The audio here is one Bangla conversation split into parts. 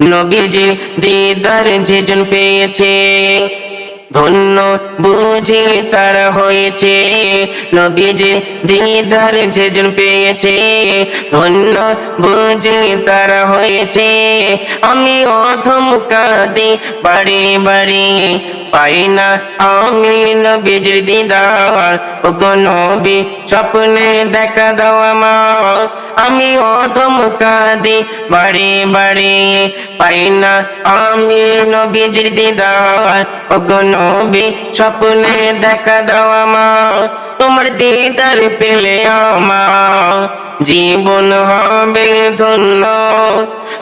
নবীজি দিদার যেজন পেয়েছে, ধন্য বুঝে তারা হয়েছে। নবীজি দিদার যেজন পেয়েছে, ধন্য বুঝি তারা হয়েছে। আমি অধম কাঁদি বাড়ি বাড়ি পাই না আমি নবীজির দিদার ও নবী, স্বপ্নে দেখা দাও আমার। আমি অধম কাঁদি, বাড়ি বাড়ি পাই না আমি নবীজির দিদার ও নবী, স্বপ্নে দেখা দাও আমার। তোমার দিদার পেলে আমার। জীবন হবে ধন্য,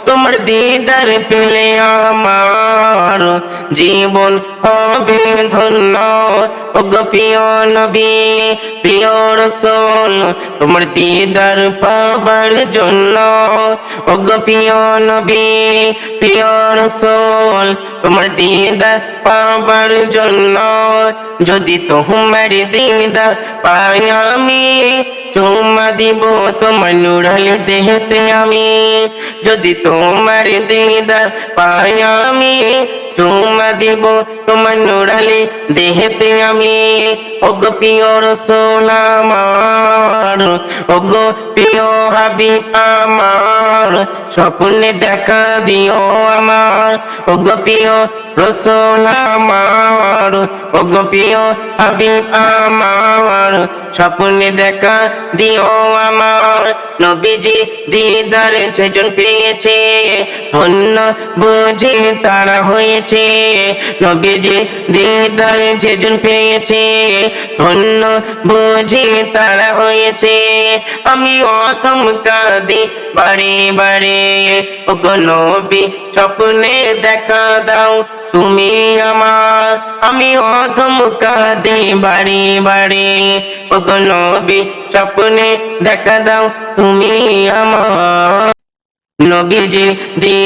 তোমার দিদার পেলে আমার। জীবন হবে ধন্য ও গো প্রিয় নবী, প্রিয় রসুল, তোমার দিদার পাবার জন্য। ও গো প্রিয় নবী, প্রিয় রসুল, তোমার দিদার পাবার জন্য। যদি তোমার দিদার পাই আমি চুমা দিব তোমার নুরাল দেহতে আমি যদি তোমার দিদার পাই আমি চুমা দিব তোমার নুরালি দেহেতে আমি ওগো প্রিয় রসুল আমার ওগো প্রিয় হাবি আমার, স্বপ্নে দেখা দিও আমার। ওগো প্রিয় রসুল আমার, ওগো প্রিয় হাবি আমার, স্বপ্নে দেখা দিও আমার। নবীজি দিদার সেজন পেয়েছে, ধন্য বুঝে তারা হয়েছে। নবীজি দিদার সেজন পেয়েছে, ধন্য বুঝে তারা হয়েছে। আমি অথম কাঁদি বাড়ি বাড়ি নবী স্বপ্নে দেখা দাও, তুমি আমার। আমি অধম কাঁদি বাড়ি বাড়ি নবী স্বপ্নে দেখা দাও, তুমি আমার। নবীজি দি